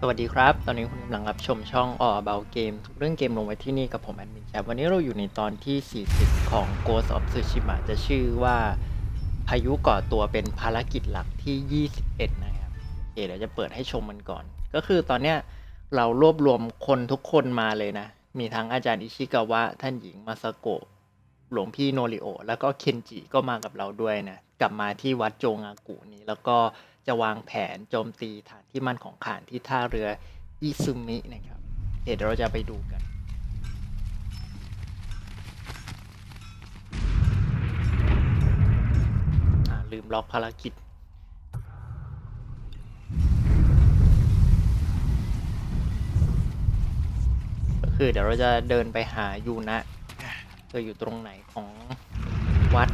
สวัสดีครับ ตอนนี้คุณกำลังรับชมช่องออเบาเกมทุกเรื่องเกมลงไว้ที่นี่กับผมแอดมินแชมป์วันนี้เราอยู่ในตอนที่ 40 ของ Ghost of Tsushima จะชื่อว่าพายุก่อตัวเป็นภารกิจหลักที่ 21 นะครับเคเดี๋ยวจะเปิดให้ชมมันก่อน ก็คือตอนเนี้ยเรารวบรวมคนทุกคนมาเลยนะ มีทั้งอาจารย์อิชิกาวะ ท่านหญิงมาซาโกะ หลวงพี่โนริโอ แล้วก็เคนจิก็มากับเราด้วยนะ กลับมาที่วัดโจงากุนี้แล้วก็ จะวางแผนโจมตีฐานที่มั่นของข่านที่ท่าเรืออิซึมินะครับ เดี๋ยวเราจะไปดูกัน ลืมล็อกภารกิจก็คือเดี๋ยวเราจะเดินไปหายูนะเธออยู่ตรงไหนของวัด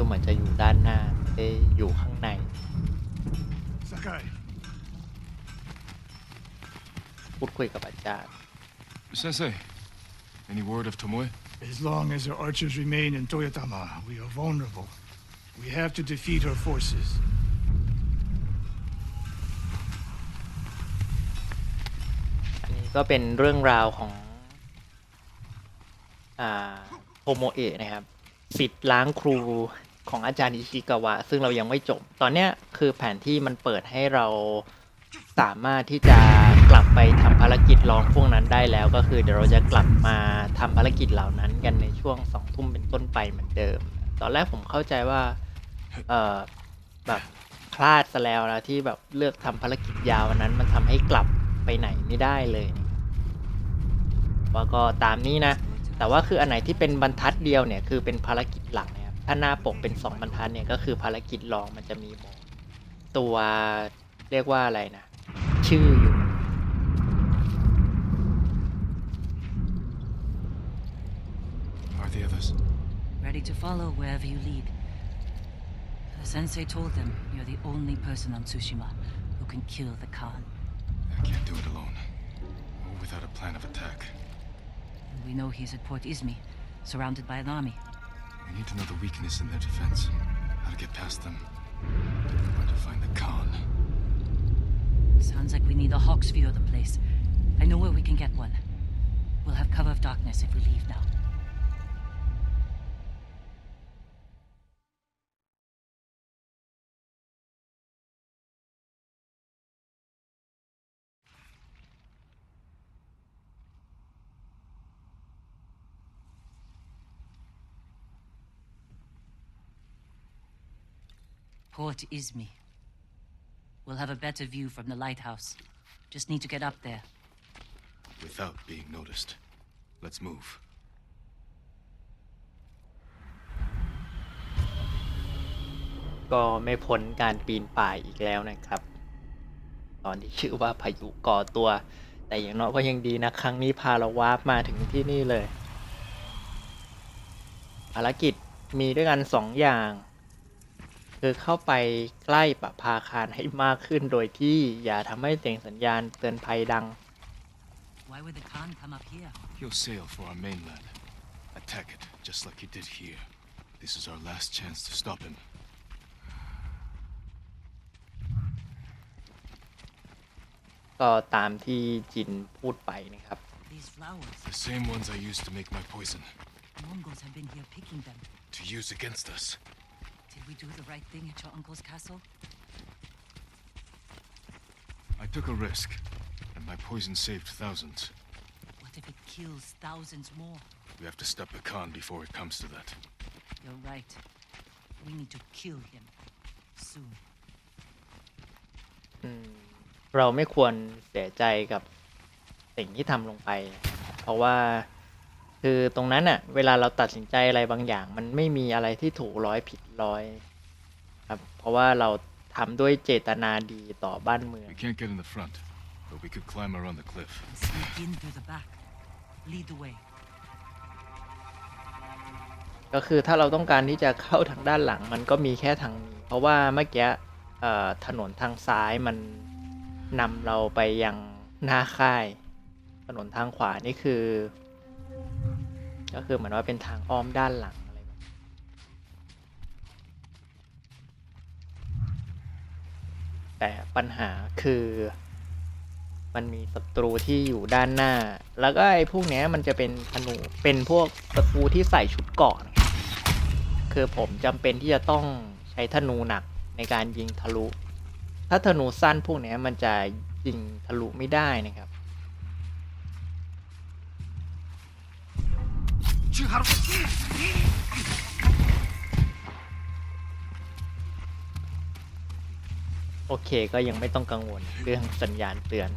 ดูเหมือนจะอยู่ด้านหน้าไม่ได้อยู่ข้างใน Sakai, พูดคุยกับอาจารย์ Sensei, any word of Tomoe? as long as our archers remain in Toyotama, we are vulnerable. We have to defeat her forces. อันนี้ก็เป็นเรื่องราวของอ่าโฮโมเอะนะครับ สิทธิ์ล้างครู ของอาจารย์อิชิกาวะ ซึ่งเรายังไม่จบ ตอนเนี้ยคือแผนที่มันเปิดให้เราสามารถที่จะกลับไปทำภารกิจลองพวกนั้นได้แล้ว ก็คือเดี๋ยวเราจะกลับมาทำภารกิจเหล่านั้นกันในช่วงสองทุ่มเป็นต้นไปเหมือนเดิม ตอนแรกผมเข้าใจว่าเออแบบพลาดซะแล้วนะที่แบบเลือกทำภารกิจยาวนั้นมันทำให้กลับไปไหนไม่ได้เลยว่าก็ตามนี้นะ แต่ว่าคืออันไหนที่เป็นบรรทัดเดียวเนี่ยคือเป็นภารกิจหลัก ถ้าหน้าปกเป็นสองบรรทัดเนี่ยก็คือภารกิจรองมันจะมีบอกตัวเรียกว่าอะไรนะ ชื่ออยู่ Are the others? Ready to follow wherever you lead. The sensei told them you're the only person on Tsushima who can kill the Khan. I can't do it alone. Or without a plan of attack. And we know he's at Port Izmi, surrounded by an army. We need to know the weakness in their defense. How to get past them. Where to find the Khan. Sounds like we need a hawk's view of the place. I know where we can get one. We'll have cover of darkness if we leave now. 'Port Izmi. We'll have a better view from the lighthouse. Just need to get up there. Without being noticed. Let's move. ก็ไม่พ้นการปีนป่ายอีกแล้วนะครับ ตอนที่ชื่อว่าพายุก่อตัว แต่อย่างน้อยก็ยังดีนะ ครั้งนี้พาเราวาร์ปมาถึงที่นี่เลย ภารกิจมีด้วยกันสองอย่าง คือเข้าไปใกล้ปะพาคารให้มากขึ้นโดยที่อย่าทำให้เสียงสัญญาณเตือนภัยดัง Why would the Khan come up here? He'll sail for our mainland. Attack it, just like he did here. This is our last chance to stop him. ก็ตามที่จินพูดไปนะครับ These flowers. The same ones I used to make my poison. Mongols have been here picking them. To use against us. Did we do the right thing at your uncle's castle? I took a risk, and my poison saved thousands. What if it kills thousands more? We have to stop the Khan before it comes to that. You're right. We need to kill him. Soon. อืมเราไม่ควรเสียใจกับสิ่งที่ทำลงไป เพราะว่า คือตรงนั้นอะเวลาเราตัดสินใจอะไรบางอย่าง มันไม่มีอะไรที่ถูกร้อยผิดร้อยครับเพราะว่าเราทำด้วยเจตนาดีต่อบ้านเมือง We can't get in the front, but we could climb around the cliff. And sneak in through the back. Lead the way. ก็คือถ้าเราต้องการที่จะเข้าทางด้านหลังมันก็มีแค่ทางนี้ เพราะว่าเมื่อกี้เอ่อถนนทางซ้ายมันนำเราไปยังหน้าค่าย ถนนทางขวานี่คือ ก็คือเหมือนว่าเป็นทางอ้อมด้านหลังแต่ปัญหาคือมันมีศัตรูที่อยู่ด้านหน้า แล้วก็ไอ้พวกเนี้ยมันจะเป็นธนู เป็นพวกศัตรูที่ใส่ชุดเกาะคือผมจำเป็นที่จะต้องใช้ธนูหนักในการยิงทะลุ ถ้าธนูสั้นพวกเนี้ยมันจะยิงทะลุไม่ได้นะครับ โอเคก็ยังไม่ต้องกังวลเรื่องสัญญาณเตือน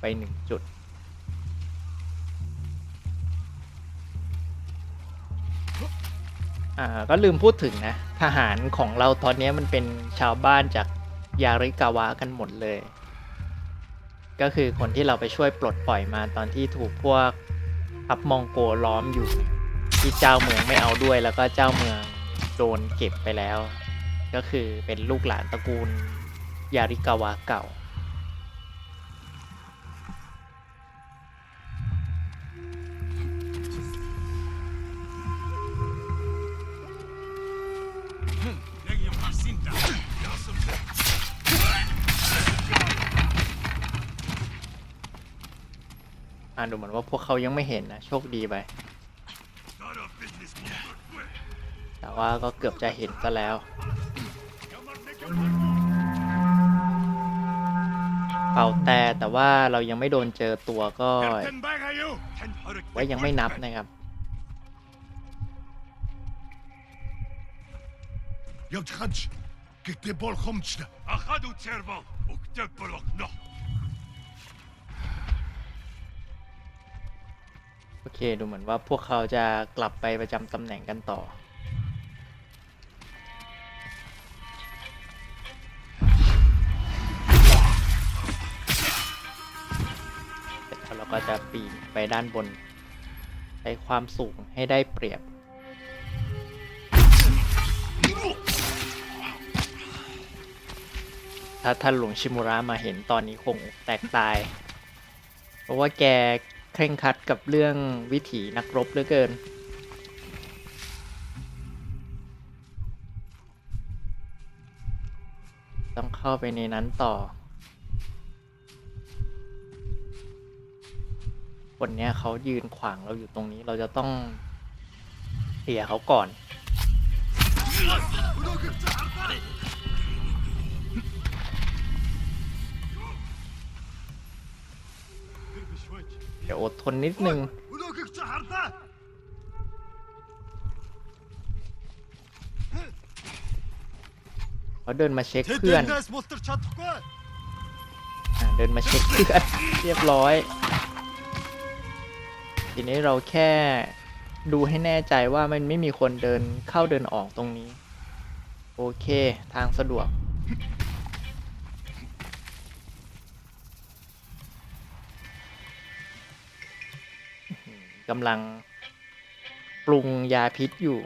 ไปหนึ่งจุด อ่าก็ลืมพูดถึงนะ ทหารของเราตอนนี้มันเป็นชาวบ้านจากยาริกาวะกันหมดเลย ก็คือคนที่เราไปช่วยปลดปล่อยมาตอนที่ถูกพวกทัพมองโกล้อมอยู่ ที่เจ้าเมืองไม่เอาด้วยแล้วก็เจ้าเมืองโดนเก็บไปแล้ว ก็คือเป็นลูกหลานตระกูลยาริกาวะเก่า อ่าดูเหมือนว่าพวกเขายังไม่เห็นนะ โชคดีไป แต่ว่าก็เกือบจะเห็นซะแล้ว เป่าแต่แต่ว่าเรายังไม่โดนเจอตัวก็ไว้ยังไม่นับนะครับยอดขัดกิตบอลคมชนะอาขัดูเทอร์บอลอุกเตบอลอกนอ โอเค ดูเหมือนว่าพวกเขาจะกลับไปประจำตำแหน่งกันต่อ เสร็จแล้วเราก็จะปีนไปด้านบนใช้ความสูงให้ได้เปรียบถ้าท่านหลวงชิมุระมาเห็นตอนนี้คงแตกตาย เพราะว่าแก เคร่งครัดกับเรื่องวิถีนักรบเหลือเกิน ต้องเข้าไปในนั้นต่อ คนเนี้ยเขายืนขวางเราอยู่ตรงนี้เราจะต้องเสียเขาก่อน อดทนนิดนึงเขาเดินมาเช็คเพื่อนเดินมาเช็คเพื่อนเรียบร้อย ทีนี้เราแค่ดูให้แน่ใจว่ามันไม่มีคนเดินเข้าเดินออกตรงนี้ โอเค ทางสะดวก กำลังปรุงยาพิษอยู่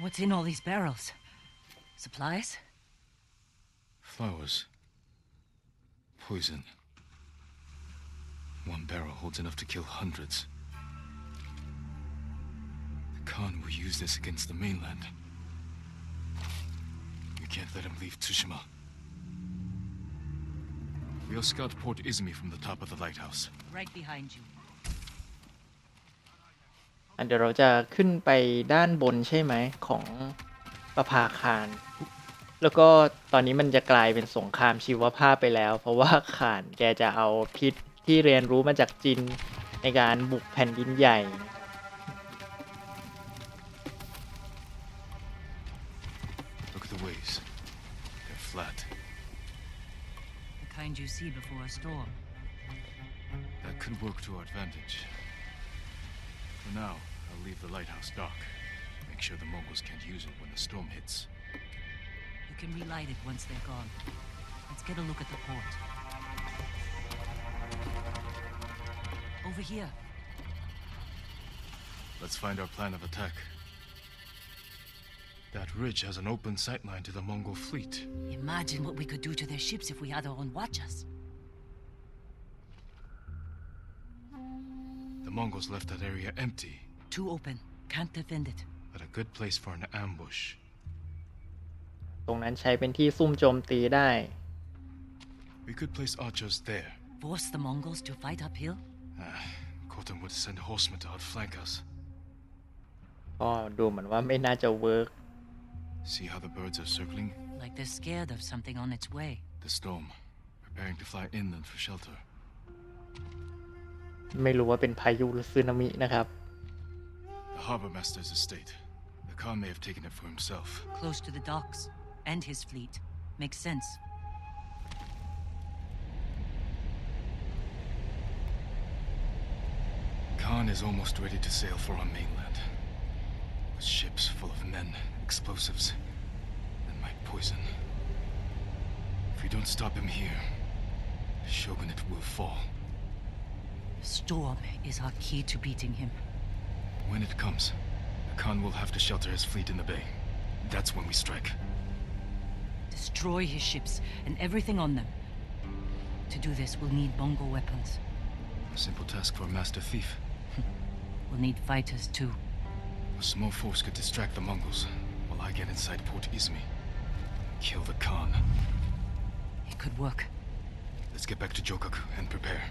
What's in all these barrels? Supplies? Flowers. Poison. One barrel holds enough to kill hundreds. The Khan will use this against the mainland. We can't let him leave Tsushima. We'll scout Port Izumi from the top of the lighthouse. Right behind you. อันเดี๋ยวเราจะขึ้นไปด้านบนใช่ไหมของประภาคาร แล้วก็ตอนนี้มันจะกลายเป็นสงครามชีวภาพไปแล้ว เพราะว่าขานแกจะเอาพิษที่เรียนรู้มาจากจินในการบุกแผ่นดินใหญ่ You see before a storm. That could work to our advantage. For now, I'll leave the lighthouse dark. Make sure the Mongols can't use it when the storm hits. You can relight it once they're gone. Let's get a look at the port. Over here. Let's find our plan of attack. That ridge has an open sightline to the Mongol fleet. Imagine what we could do to their ships if we had our own watchers. The Mongols left that area empty, Too open. Can't defend it. but a good place for an ambush. ตรงนั้นใช้เป็นที่ซุ่มโจมตีได้ We could place archers there. Force the Mongols to fight uphill? Ah, Khotum would send horsemen to outflank us. ก็ดูเหมือนว่าไม่น่าจะเวิร์ก See how the birds are circling? Like they're scared of something on its way. The storm, preparing to fly inland for shelter. ไม่รู้ว่าเป็นพายุหรือสึนามินะครับ The harbor master's estate. The Khan may have taken it for himself. Close to the docks. And his fleet. Makes sense. Khan is almost ready to sail for our mainland. With ships full of men, explosives, and my poison. If we don't stop him here, the shogunate will fall. Storm is our key to beating him. When it comes, the Khan will have to shelter his fleet in the bay. That's when we strike. Destroy his ships and everything on them. To do this, we'll need Mongol weapons. A simple task for a master thief. We'll need fighters too. A small force could distract the Mongols I get inside Port Izmi. Kill the Khan. It could work. Let's get back to Jokaku and prepare.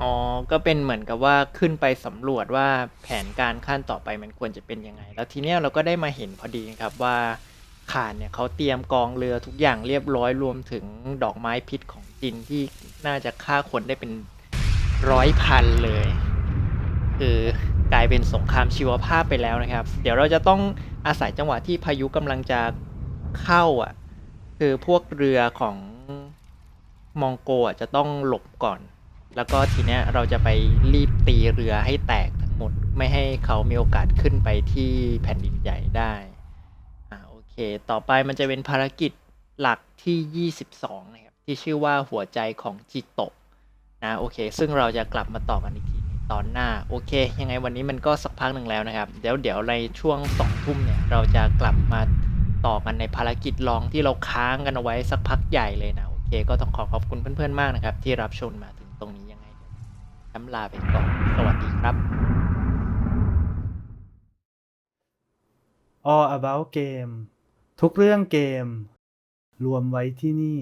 อ๋อ ก็เป็นเหมือนกับว่าขึ้นไปสำรวจว่าแผนการขั้นต่อไปมันควรจะเป็นยังไง แล้วทีเนี้ยเราก็ได้มาเห็นพอดีครับว่า ขานเนี่ยเขาเตรียมกองเรือทุกอย่างเรียบร้อยรวมถึงดอกไม้พิษของจินที่น่าจะฆ่าคนได้เป็นร้อยพันเลย คือกลายเป็นสงครามชีวภาพไปแล้วนะครับ เดี๋ยวเราจะต้องอาศัยจังหวะที่พายุกำลังจะเข้าอะ คือพวกเรือของมองโกอะจะต้องหลบก่อน แล้วก็ทีเนี้ยเราจะไปรีบตีเรือให้แตกทั้งหมด ไม่ให้เขามีโอกาสขึ้นไปที่แผ่นดินใหญ่ได้ เค ต่อไปมันจะเป็นภารกิจหลักที่ 22 นะครับ ที่ชื่อว่าหัวใจของจิโตะนะโอเค ซึ่งเราจะกลับมาต่อกันอีกทีตอนหน้า โอเค ยังไงวันนี้มันก็สักพักหนึ่งแล้วนะครับ เดี๋ยวเดี๋ยวในช่วงสองทุ่มเนี่ย เราจะกลับมาต่อกันในภารกิจรองที่เราค้างกันเอาไว้สักพักใหญ่เลยนะ โอเค ก็ต้องขอขอบคุณเพื่อนๆมากนะครับ ที่รับชมมาถึงตรงนี้ยังไงเดี๋ยวช้ำลาไปก่อนสวัสดีครับ All About Game ทุกเรื่องเกม รวมไว้ที่นี่